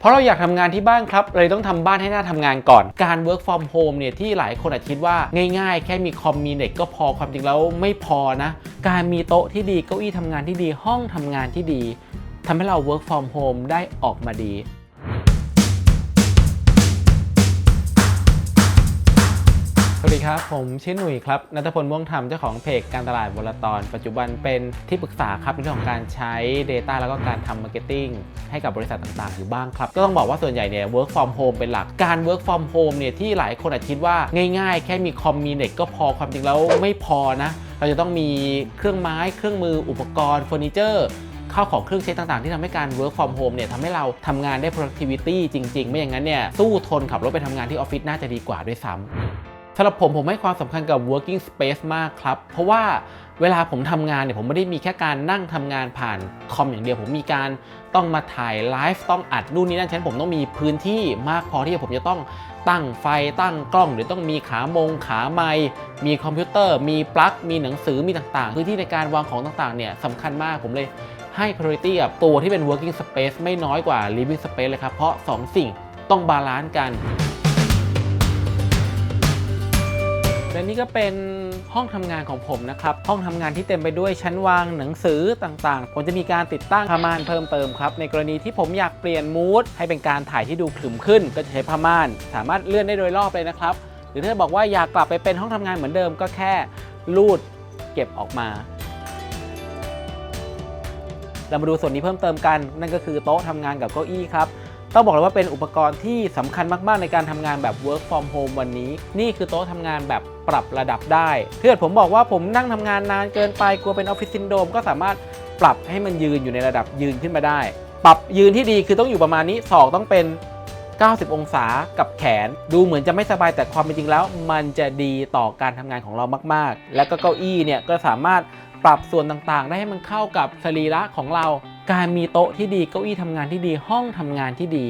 เพราะเราอยากทำงานที่บ้านครับ เลยต้องทำบ้านให้หน่าทำงานก่อน การ work from home เนี่ยที่หลายคนอาจคิดว่าง่ายๆ แค่มีคอมมีเน็ตก็พอความจริงแล้วไม่พอนะ การมีโต๊ะที่ดีเก้าอี้ทำงานที่ดีห้องทำงานที่ดีทำให้เรา work from home ได้ออกมาดี ครับผมชื่อหนุ่ยครับนัทพลม่วงธรรมเจ้าของเพจการตลาดวลตอน ปัจจุบันเป็นที่ปรึกษาครับในเรื่องของการใช้ Data แล้วก็การทำ Marketing ให้กับบริษัทต่างๆ อยู่บ้างครับ ก็ต้องบอกว่าส่วนใหญ่เนี่ย work from home เป็นหลักการ work from home เนี่ยที่หลายคนอาจคิดว่าง่ายๆ แค่มีคอมมีเน็ตก็พอความจริงแล้วไม่พอนะ เราจะต้องมีเครื่องไม้เครื่องมืออุปกรณ์เฟอร์นิเจอร์ข้าวของเครื่องใช้ต่างๆ ที่ทำให้การ work from home เนี่ยทำให้เราทำงานได้ productivity จริง ๆ ไม่อย่างนั้นเนี่ยสู้ทนขับรถไปทำงานที่ออฟฟิศน่าจะดีกว่าด้วยซ้ำ สำหรับผมผมให้ความสำคัญกับ working space มากครับ เพราะว่าเวลาผมทำงานเนี่ยผมไม่ได้มีแค่การนั่งทำงานผ่านคอมอย่างเดียว ผมมีการต้องมาถ่ายไลฟ์ต้องอัดนู่นนี่นั่นฉะนั้นผมต้องมีพื้นที่มากพอที่ผมจะต้องตั้งไฟตั้งกล้อง หรือต้องมีขามงขาไมค์มีคอมพิวเตอร์ มีปลั๊กมีหนังสือมีต่างๆพื้นที่ในการวางของต่างๆเนี่ยสำคัญมากผมเลยให้ priority กับตัวที่เป็น working space ไม่น้อยกว่า living space เลยครับเพราะสองสิ่งต้องบาลานซ์กัน และนี่ก็เป็นห้องทำงานของผมนะครับ ห้องทำงานที่เต็มไปด้วยชั้นวางหนังสือต่างๆ ผมจะมีการติดตั้งผ้าม่านเพิ่มเติมครับ ในกรณีที่ผมอยากเปลี่ยนมูดให้เป็นการถ่ายที่ดูขรึมขึ้น ก็จะใช้ผ้าม่าน สามารถเลื่อนได้โดยรอบเลยนะครับ หรือถ้าบอกว่าอยากกลับไปเป็นห้องทำงานเหมือนเดิมก็แค่ลูดเก็บออกมาเรามาดูส่วนนี้เพิ่มเติมกัน นั่นก็คือโต๊ะทำงานกับเก้าอี้ครับ ต้องบอกเลยว่าเป็นอุปกรณ์ที่สำคัญมากๆ ในการทำงานแบบ work from home วันนี้ นี่คือโต๊ะทำงานแบบปรับระดับได้ถ้าเกิดผมบอกว่าผมนั่งทำงานนานเกินไปกลัวเป็นออฟฟิศซินโดมก็สามารถปรับให้มันยืนอยู่ในระดับยืนขึ้นมาได้ ปรับยืนที่ดีคือต้องอยู่ประมาณนี้ศอกต้องเป็น 90 องศากับแขน ดูเหมือนจะไม่สบายแต่ความเป็นจริงแล้ว มันจะดีต่อการทำงานของเรามาก ๆ และก็เก้าอี้เนี่ยก็สามารถปรับส่วนต่างๆ ได้ให้มันเข้ากับสรีระของเรา การมีโต๊ะที่ดีเก้าอี้ทำงานที่ดีห้องทำงานที่ดี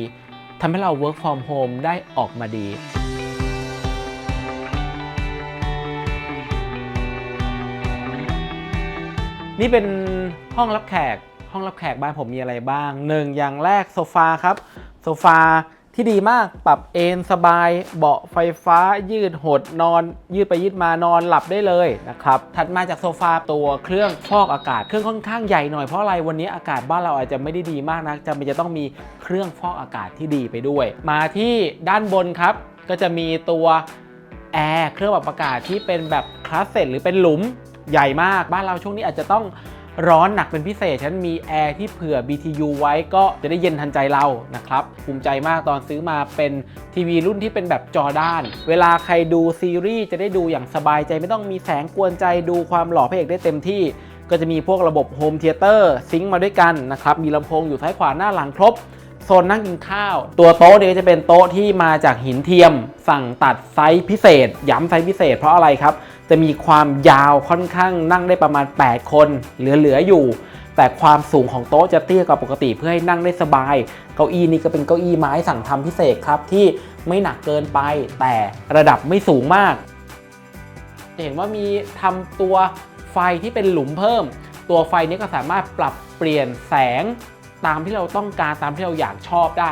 ทำให้เรา work from home ได้ออกมาดีนี่เป็นห้องรับแขก ห้องรับแขกบ้านผมมีอะไรบ้างหนึ่งอย่างแรกโซฟาครับ โซฟา ที่ดีมากปรับเอนสบาย เบาะไฟฟ้ายืดหดนอน ยืดไปยืดมานอนหลับได้เลยนะครับถัดมาจากโซฟาตัวเครื่องฟอกอากาศ เครื่องค่อนข้างใหญ่หน่อยเพราะอะไรวันนี้อากาศบ้านเราอาจจะไม่ได้ดีมากนะจำเป็นจะต้องมีเครื่องฟอกอากาศที่ดีไปด้วย มาที่ด้านบนครับ ก็จะมีตัวแอร์เครื่องปรับอากาศที่เป็นแบบคลาสเซ็ตหรือเป็นหลุมใหญ่มากบ้านเราช่วงนี้อาจจะต้อง ร้อนหนักเป็นพิเศษฉันมีแอร์ที่เผื่อ BTU ไว้ก็จะได้เย็นทันใจเรานะครับภูมิใจมากตอนซื้อมาเป็นทีวีรุ่นที่เป็นแบบจอด้าน เวลาใครดูซีรีส์จะได้ดูอย่างสบายใจไม่ต้องมีแสงกวนใจดูความหล่อพระเอกได้เต็มที่ก็จะมีพวกระบบโฮมเทเตอร์ซิงค์มาด้วยกันนะครับ มีลำโพงอยู่ซ้ายขวาหน้าหลังครบ โซนนั่งกินข้าว ตัวโต๊ะเนี่ยจะเป็นโต๊ะที่มาจากหินเทียม สั่งตัดไซส์พิเศษ ย้ำไซส์พิเศษเพราะอะไรครับ จะมีความยาวค่อนข้างนั่งได้ประมาณ 8 คน เหลือๆอยู่ แต่ความสูงของโต๊ะจะเตี้ยกว่าปกติเพื่อให้นั่งได้สบาย เก้าอี้นี่ก็เป็นเก้าอี้ไม้สั่งทำพิเศษครับที่ไม่หนักเกินไป แต่ระดับไม่สูงมากจะเห็นว่ามีทำตัวไฟที่เป็นหลุมเพิ่ม ตัวไฟนี้ก็สามารถปรับเปลี่ยนแสง ตามที่เราต้องการตามที่เราอยากชอบได้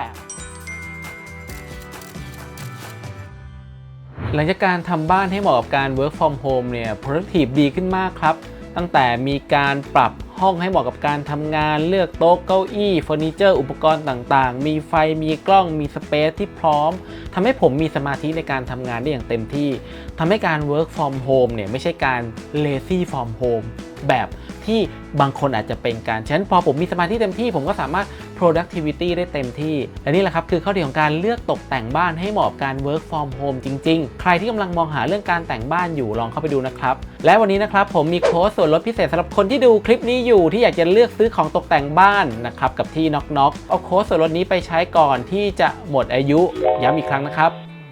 หลังจากการทำบ้านให้เหมาะกับการ work from home เนี่ย productive ดีขึ้นมากครับ ตั้งแต่มีการปรับห้องให้เหมาะกับการทำงานเลือกโต๊ะเก้าอี้เฟอร์นิเจอร์อุปกรณ์ต่างๆ มีไฟมีกล้องมีสเปซที่พร้อมทำให้ผมมีสมาธิในการทำงานได้อย่างเต็มที่ทำให้การ work from home เนี่ยไม่ใช่การ lazy from home แบบ ที่บางคนอาจจะเป็นการฉะนั้นพอผมมีสมาธิเต็มที่ ผมก็สามารถ productivity ได้เต็มที่ และนี่แหละครับคือข้อดีของการเลือกตกแต่งบ้านให้เหมาะกับการ work from home จริง ๆ ใครที่กำลังมองหาเรื่องการแต่งบ้านอยู่ลองเข้าไปดูนะครับ และวันนี้นะครับผมมีโค้ดส่วนลดพิเศษสำหรับคนที่ดูคลิปนี้อยู่ที่อยากจะเลือกซื้อของตกแต่งบ้านนะครับกับที่น็อกน็อกเอาโค้ดส่วนลดนี้ไปใช้ก่อนที่จะหมดอายุย้ำอีกครั้งนะครับ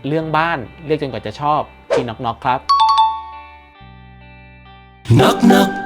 เรื่องบ้านเลือกจนกว่าจะชอบที่น็อกน็อกครับ Knock knock